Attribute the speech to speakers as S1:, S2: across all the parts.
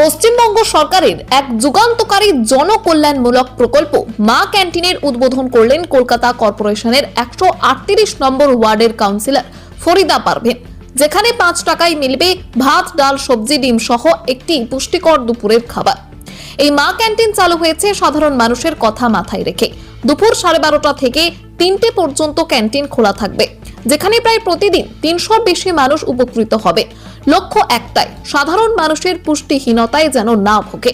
S1: পশ্চিমবঙ্গ সরকারের এক যুগান্তকারী জনকল্যাণমূলক প্রকল্প মা ক্যান্টিনের উদ্বোধন করলেন কলকাতা কর্পোরেশনের একশো আটত্রিশ নম্বর ওয়ার্ডের কাউন্সিলর ফরিদা পারভেন যেখানে পাঁচ টাকায় মিলবে ভাত, ডাল, সবজি, ডিম সহ একটি পুষ্টিকর দুপুরের খাবার। এই মা ক্যান্টিন চালু হয়েছে সাধারণ মানুষের কথা মাথায় রেখে। দুপুর সাড়ে বারোটা থেকে তিনটে পর্যন্ত ক্যান্টিন খোলা থাকবে। যেখানে প্রায় প্রতিদিন তিনশোর বেশি মানুষ উপকৃত হবে। লক্ষ্য একটাই, সাধারণ মানুষের পুষ্টিহীনতায় যেন না ভোগে।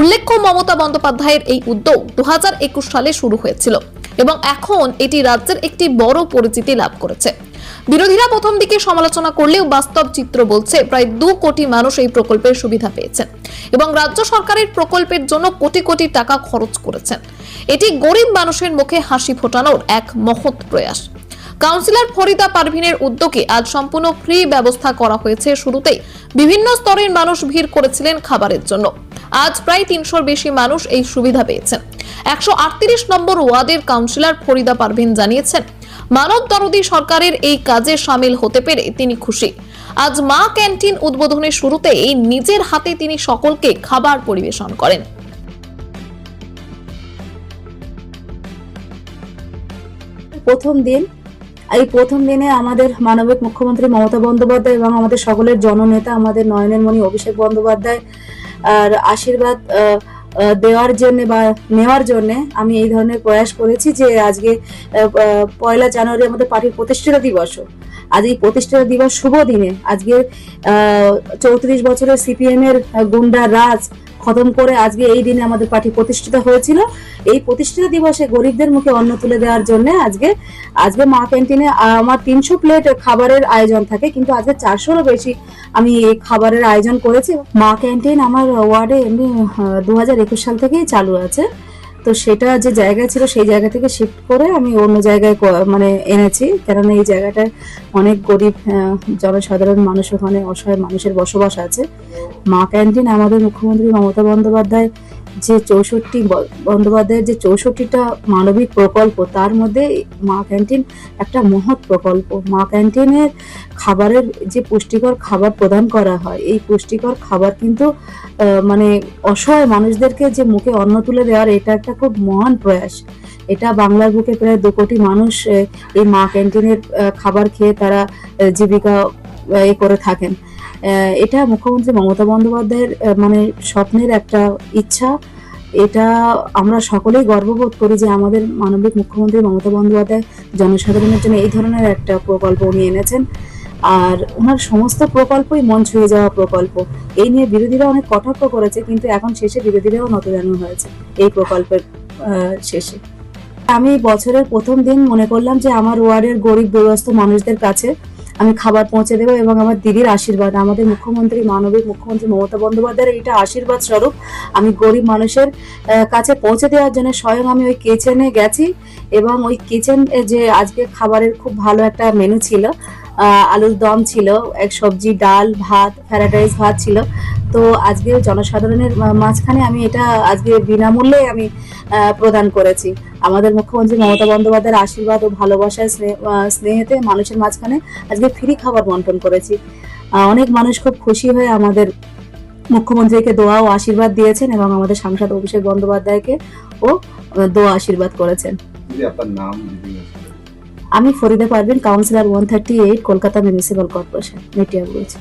S1: উল্লেখ্য মমতা বন্দ্যোপাধ্যায়ের এই উদ্যোগ দু সালে শুরু হয়েছিল এবং এখন এটি রাজ্যের একটি বড় পরিচিতি লাভ করেছে। বিরোধীরা প্রথম দিকে সমালোচনা করলেও বাস্তব চিত্র বলছে প্রায় দু কোটি মানুষ এই প্রকল্পের সুবিধা পেয়েছেন এবং রাজ্য সরকারের প্রকল্পের জন্য কোটি কোটি টাকা খরচ করেছেন। এটি গরিব মানুষের মুখে হাসি ফোটানোর এক মহৎ প্রয়াস। কাউন্সিলর ফরিদা পারভিনের উদ্যোগে আজ সম্পূর্ণ ফ্রি ব্যবস্থা করা হয়েছে। শুরুতেই বিভিন্ন স্তরের মানুষ ভিড় করেছিলেন খাবারের জন্য। আজ প্রায় তিনশোর বেশি মানুষ এই সুবিধা পেয়েছেন। একশো আটত্রিশ নম্বর ওয়ার্ডের কাউন্সিলর ফরিদা পারভিন জানিয়েছেন, মানব দরদি সরকারের এই কাজে সামিল হতে পেরে তিনি খুশি। আজ মা ক্যান্টিন উদ্বোধনের শুরুতে এই নিজের হাতে তিনি সকলকে খাবার পরিবেশন করেন।
S2: প্রথম দিন এই প্রথম দিনে আমাদের মানবিক মুখ্যমন্ত্রী মমতা বন্দ্যোপাধ্যায় এবং আমাদের সকলের জননেতা আমাদের নয়নের মণি অভিষেক বন্দ্যোপাধ্যায়, আর আশীর্বাদ দেওয়ার জন্যে বা নেওয়ার জন্যে আমি এই ধরনের প্রয়াস করেছি যে আজকে পয়লা জানুয়ারি আমাদের পার্টির প্রতিষ্ঠিতা দিবসও আজ এই প্রতিষ্ঠাতা দিবস শুভ দিনে। আজকে চৌত্রিশ বছরের সিপিএম এর গুন্ডা রাজ খতম করে আজকে এই দিনে আমাদের পার্টি প্রতিষ্ঠিত হয়েছিল। এই প্রতিষ্ঠিত দিবসে গরিবদের মুখে অন্ন তুলে দেওয়ার জন্য আজকে আজকে মা ক্যান্টিনে আমার তিনশো প্লেট খাবারের আয়োজন থাকে, কিন্তু আজকে চারশোরও বেশি আমি এই খাবারের আয়োজন করেছি। মা ক্যান্টিন আমার ওয়ার্ডে এমনি দু হাজার একুশ সাল থেকেই চালু আছে। তো সেটা যে জায়গা ছিল সেই জায়গা থেকে শিফট করে আমি অন্য জায়গায় মানে এনেছি। কেননা এই জায়গাটায় অনেক গরিব জনসাধারণ মানুষ ওখানে অসহায় মানুষের বসবাস আছে। মা ক্যান্টিন আমাদের মুখ্যমন্ত্রী মমতা বন্দ্যোপাধ্যায় যে চৌষট্টি বন্দ্যোপাধ্যায়ের যে চৌষট্টিটা মানবিক প্রকল্প, তার মধ্যে মা ক্যান্টিন একটা মহৎ প্রকল্প। মা ক্যান্টিনের খাবারের যে পুষ্টিকর খাবার প্রদান করা হয়, এই পুষ্টিকর খাবার কিন্তু মানে অসহায় মানুষদেরকে যে মুখে অন্ন তুলে দেওয়ার, এটা একটা খুব মহান প্রয়াস। এটা বাংলার বুকে প্রায় দু কোটি মানুষ এই মা ক্যান্টিনের খাবার খেয়ে তারা জীবিকা এ করে থাকেন। এটা মুখ্যমন্ত্রী মমতা বন্দ্যোপাধ্যায়ের মানে স্বপ্নের একটা ইচ্ছা। এটা আমরা সকলেই গর্ববোধ করি যে আমাদের মানবিক মুখ্যমন্ত্রী মমতা বন্দ্যোপাধ্যায় জনসাধারণের জন্য এই ধরনের একটা প্রকল্প উনি এনেছেন। আর ওনার সমস্ত প্রকল্পই মন ছুঁয়ে যাওয়া প্রকল্প। এই নিয়ে বিরোধীরা অনেক কটাক্ষ করেছে, কিন্তু এখন শেষে বিরোধীরাও নতজানু হয়েছে এই প্রকল্পের শেষে। আমি বছরের প্রথম দিন মনে করলাম যে আমার ওয়ার্ডের গরিব দুরস্ত মানুষদের কাছে আমি খাবার পৌঁছে দেবো এবং আমার দিদির আশীর্বাদ, আমাদের মুখ্যমন্ত্রী, মানবিক মুখ্যমন্ত্রী মমতা বন্দ্যোপাধ্যায়ের এইটা আশীর্বাদ স্বরূপ আমি গরিব মানুষের কাছে পৌঁছে দেওয়ার জন্য স্বয়ং আমি ওই কিচেনে গেছি এবং ওই কিচেন যে আজকে খাবারের খুব ভালো একটা মেনু ছিল আলুর দম ছিল, এক সবজি, ডাল, ভাত ফ্রাইড রাইস ভাত ছিল তো আজকে জনসাধারণের মাঝখানে আমি এটা আজকে বিনামূল্যে আমি প্রদান করেছি। আমাদের মুখ্যমন্ত্রী মমতা বন্দ্যোপাধ্যায়ের আশীর্বাদ ও ভালোবাসায় স্নে- স্নেহেতে মানুষের মাঝখানে আজকে ফ্রি খাবার বন্টন করেছি। অনেক মানুষ খুব খুশি হয়ে আমাদের মুখ্যমন্ত্রীকে দোয়া ও আশীর্বাদ দিয়েছেন এবং আমাদের সাংসদ অভিষেক বন্দ্যোপাধ্যায়কে ও দোয়া আশীর্বাদ করেছেন। আমি Farida Parvin councillor one thirty eight Kolkata municipal corporation Metia বলছি।